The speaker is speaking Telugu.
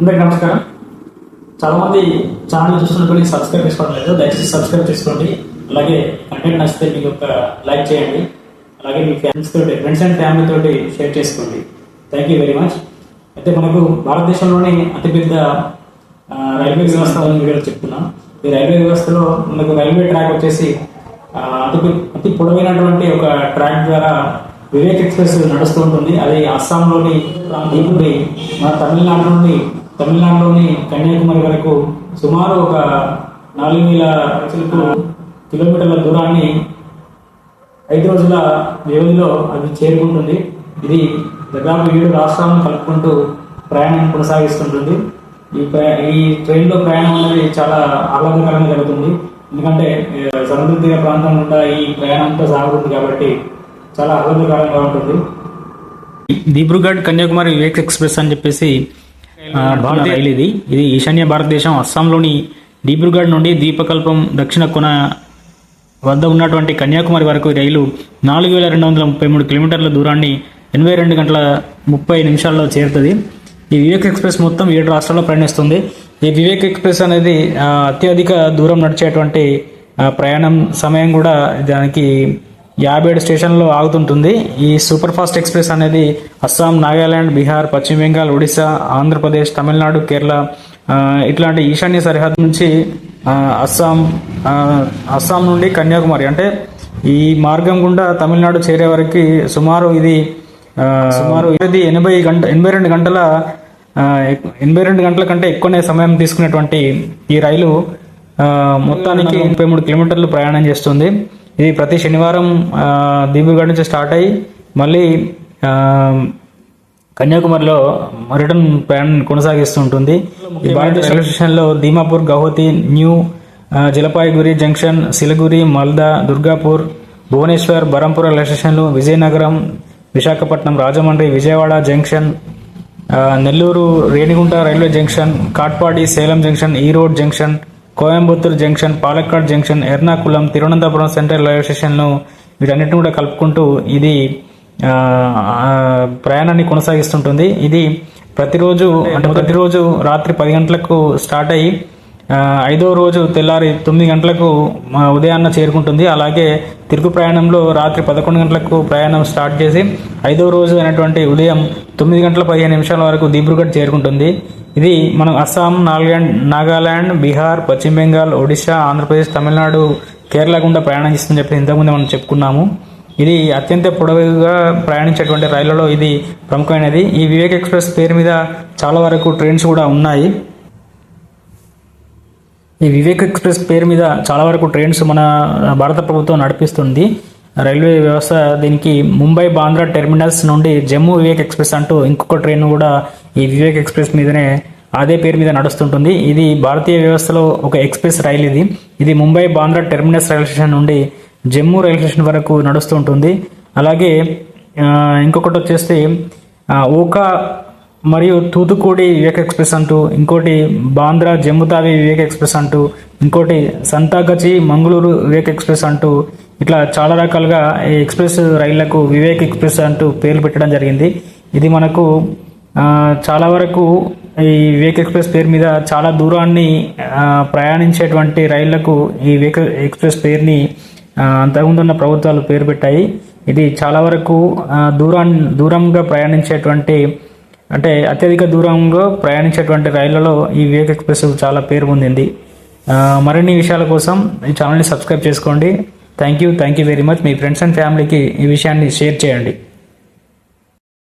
అందరికీ నమస్కారం. చాలా మంది ఛానల్ చూస్తున్నప్పుడు సబ్స్క్రైబ్ చేసుకోవడం లేదు. దయచేసి సబ్స్క్రైబ్ చేసుకోండి. అలాగే కంటెంట్ నచ్చితే మీకు ఒక లైక్ చేయండి. అలాగే మీ ఫ్రెండ్స్ తోటి ఫ్రెండ్స్ అండ్ ఫ్యామిలీ తోటి షేర్ చేసుకోండి. థ్యాంక్ యూ వెరీ మచ్ అయితే మనకు భారతదేశంలోని అతిపెద్ద రైల్వే వ్యవస్థ గురించి చెప్తున్నాం. ఈ రైల్వే వ్యవస్థలో మనకు రైల్వే ట్రాక్ వచ్చేసి అతి అతి పొడవైనటువంటి ఒక ట్రాక్ ద్వారా వివేక్ ఎక్స్ప్రెస్ నడుస్తూ ఉంటుంది. అది అస్సాంలోని దీపుడి మన తమిళనాడు నుండి తమిళనాడులోని కన్యాకుమారి వరకు సుమారు ఒక నాలుగు వేల చిలుకు కిలోమీటర్ల దూరాన్ని ఐదు రోజుల వ్యవధిలో అది చేరుకుంటుంది. ఇది దాదాపు ఏడు రాష్ట్రాలను కలుపుకుంటూ ప్రయాణం కొనసాగిస్తుంటుంది. ఈ ఈ ట్రైన్లో ప్రయాణం అనేది చాలా ఆహ్లాదకరంగా జరుగుతుంది. ఎందుకంటే సముద్ర తీర ప్రాంతం గుండా ఈ ప్రయాణంతో సాగుతుంది కాబట్టి చాలా ఆహ్లాదకరంగా ఉంటుంది. దిబ్రుగఢ్ కన్యాకుమారి వివేక్ ఎక్స్ప్రెస్ అని చెప్పేసి భారతీయ రైలు ఇది. ఇది ఈశాన్య భారతదేశం. అస్సాంలోని డిబ్రూగఢ్ నుండి ద్వీపకల్పం దక్షిణ కొన వద్ద ఉన్నటువంటి కన్యాకుమారి వరకు రైలు నాలుగు వేల రెండు వందల ముప్పై మూడు కిలోమీటర్ల దూరాన్ని ఎనభై రెండు గంటల ముప్పై నిమిషాల్లో చేరుతుంది. ఈ వివేక్ ఎక్స్ప్రెస్ మొత్తం ఏడు రాష్ట్రాల్లో ప్రయాణిస్తుంది. ఈ వివేక్ ఎక్స్ప్రెస్ అనేది అత్యధిక దూరం నడిచేటువంటి ప్రయాణం సమయం కూడా దానికి యాభై ఏడు స్టేషన్లో ఆగుతుంటుంది. ఈ సూపర్ ఫాస్ట్ ఎక్స్ప్రెస్ అనేది అస్సాం నాగాలాండ్ బీహార్ పశ్చిమ బెంగాల్ ఒడిశా ఆంధ్రప్రదేశ్ తమిళనాడు కేరళ ఇట్లాంటి ఈశాన్య సరిహద్దు నుంచి అస్సాం అస్సాం నుండి కన్యాకుమారి అంటే ఈ మార్గం గుండా తమిళనాడు చేరే వరకు సుమారు ఇది సుమారు ఇది ఎనభై గంట ఎనభై రెండు గంటల ఎనభై రెండు గంటల కంటే ఎక్కువనే సమయం తీసుకునేటువంటి ఈ రైలు మొత్తానికి ముప్పై మూడు కిలోమీటర్లు ప్రయాణం చేస్తుంది. ఇది ప్రతి శనివారం దీపుగఢ నుంచి స్టార్ట్ అయ్యి మళ్ళీ కన్యాకుమారిలో రిటర్న్ ప్రయాణం కొనసాగిస్తుంటుంది ఈ భారతీయ రైల్వే స్టేషన్లో Dimapur Guwahati new Jalpaiguri junction Siliguri Malda Durgapur Bhubaneswar Berhampur railway స్టేషన్లు Vizianagaram Visakhapatnam Rajahmundry Vijayawada junction Nellore Renigunta railway junction Katpadi Salem junction Erode junction Coimbatore junction Palakkad junction Ernakulam Thiruvananthapuram central railway స్టేషన్లు వీటన్నిటిని కూడా కలుపుకుంటూ ఇది ప్రయాణాన్ని కొనసాగిస్తుంటుంది. ఇది ప్రతిరోజు అంటే ప్రతిరోజు రాత్రి పది గంటలకు స్టార్ట్ అయ్యి ఐదో రోజు తెల్లారి తొమ్మిది గంటలకు ఉదయాన్న చేరుకుంటుంది. అలాగే తిరుగు ప్రయాణంలో రాత్రి పదకొండు గంటలకు ప్రయాణం స్టార్ట్ చేసి ఐదో రోజు అయినటువంటి ఉదయం తొమ్మిది గంటల పదిహేను నిమిషాల వరకు దిబ్రుగఢ్ చేరుకుంటుంది. ఇది మనం అస్సాం నాగాల్యాండ్ నాగాలాండ్ బీహార్ పశ్చిమ బెంగాల్ ఒడిశా ఆంధ్రప్రదేశ్ తమిళనాడు కేరళ గుండా ప్రయాణం చేస్తుందని చెప్పి ఇంతకుముందు మనం చెప్పుకున్నాము. ఇది అత్యంత పొడవుగా ప్రయాణించేటువంటి రైళ్ళలో ఇది ప్రముఖమైనది. ఈ వివేక్ ఎక్స్ప్రెస్ పేరు మీద చాలా వరకు ట్రైన్స్ కూడా ఉన్నాయి. ఈ వివేక్ ఎక్స్ప్రెస్ పేరు మీద చాలా వరకు ట్రైన్స్ మన భారత ప్రభుత్వం నడిపిస్తుంది. రైల్వే వ్యవస్థ దీనికి ముంబై బాంద్రా టెర్మినల్స్ నుండి జమ్మూ వివేక్ ఎక్స్ప్రెస్ అంటూ ఇంకొక ట్రైన్ కూడా ఈ వివేక్ ఎక్స్ప్రెస్ మీదనే అదే పేరు మీద నడుస్తుంటుంది. ఇది భారతీయ వ్యవస్థలో ఒక ఎక్స్ప్రెస్ రైలు ఇది. ఇది Mumbai Bandra terminus railway station నుండి జమ్మూ రైల్వే స్టేషన్ వరకు నడుస్తూ ఉంటుంది అలాగే ఇంకొకటి వచ్చేసి ఓకా మరియు తూతుకూడి వివేక్ ఎక్స్ప్రెస్ అంటూ ఇంకోటి బాంద్రా జమ్ముతావి వివేక్ ఎక్స్ప్రెస్ అంటూ ఇంకోటి సంతాగచి మంగళూరు వివేక్ ఎక్స్ప్రెస్ అంటూ ఇట్లా చాలా రకాలుగా ఈ ఎక్స్ప్రెస్ రైళ్ళకు వివేక్ ఎక్స్ప్రెస్ అంటూ పేర్లు పెట్టడం జరిగింది. ఇది మనకు చాలా వరకు ఈ వివేక్ ఎక్స్ప్రెస్ పేరు మీద చాలా దూరాన్ని ప్రయాణించేటువంటి రైళ్ళకు ఈ వివేక్ ఎక్స్ప్రెస్ పేరుని అంతకుముందున్న ప్రభుత్వాలు పేరు పెట్టాయి. ఇది చాలా వరకు ఆ, దూరాన్ని దూరంగా ప్రయాణించేటువంటి అంటే అత్యధిక దూరంలో ప్రయాణించేటువంటి రైళ్ళలో ఈ వివేక్ ఎక్స్ప్రెస్ చాలా పేరు పొందింది. మరిన్ని విషయాల కోసం ఈ ఛానల్ని సబ్స్క్రైబ్ చేసుకోండి. Thank you thank you very much me friends and ఫ్యామిలీకి ఈ విషయాన్ని షేర్ చేయండి.